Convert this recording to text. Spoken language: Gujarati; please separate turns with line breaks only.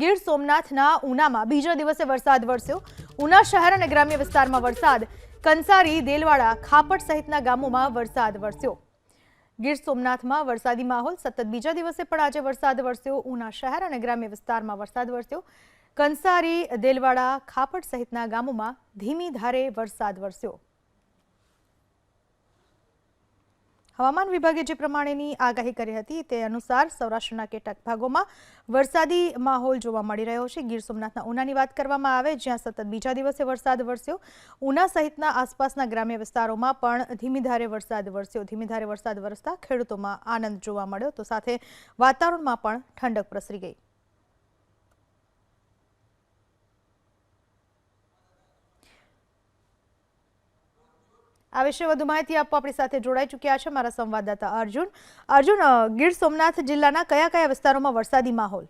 ગીર સોમનાથના ઉનામાં બીજા દિવસે વરસાદ વરસ્યો. ઉના શહેર અને ગ્રામ્ય વિસ્તારમાં વરસાદ. કંસારી, દેલવાડા, ખાપટ સહિતના ગામોમાં વરસાદ વરસ્યો. ગીર સોમનાથમાં વરસાદી માહોલ સતત બીજા દિવસે પણ આજે વરસાદ વરસ્યો. ઉના શહેર અને ગ્રામ્ય વિસ્તારમાં વરસાદ વરસ્યો. કંસારી, દેલવાડા, ખાપટ સહિતના ગામોમાં ધીમી ધારે વરસાદ વરસ્યો. હવામાન વિભાગે જે પ્રમાણેની આગાહી કરી હતી તે અનુસાર સૌરાષ્ટ્રના કેટલાક ભાગોમાં વરસાદી માહોલ જોવા મળી રહ્યો છે. ગીર સોમનાથના ઉનાની વાત કરવામાં આવે, જ્યાં સતત બીજા દિવસે વરસાદ વરસ્યો. ઉના સહિતના આસપાસના ગ્રામ્ય વિસ્તારોમાં પણ ધીમી ધારે વરસાદ વરસ્યો. ધીમી ધારે વરસાદ વરસતા ખેડૂતોમાં આનંદ જોવા મળ્યો, તો સાથે વાતાવરણમાં પણ ઠંડક પ્રસરી ગઈ. આ વિશે વધુ માહિતી આપવા આપણી સાથે જોડાઈ ચૂક્યા છે મારા સંવાદદાતા અર્જુન. અર્જુન ગીર સોમનાથ જિલ્લાના કયા કયા વિસ્તારોમાં વરસાદી માહોલ?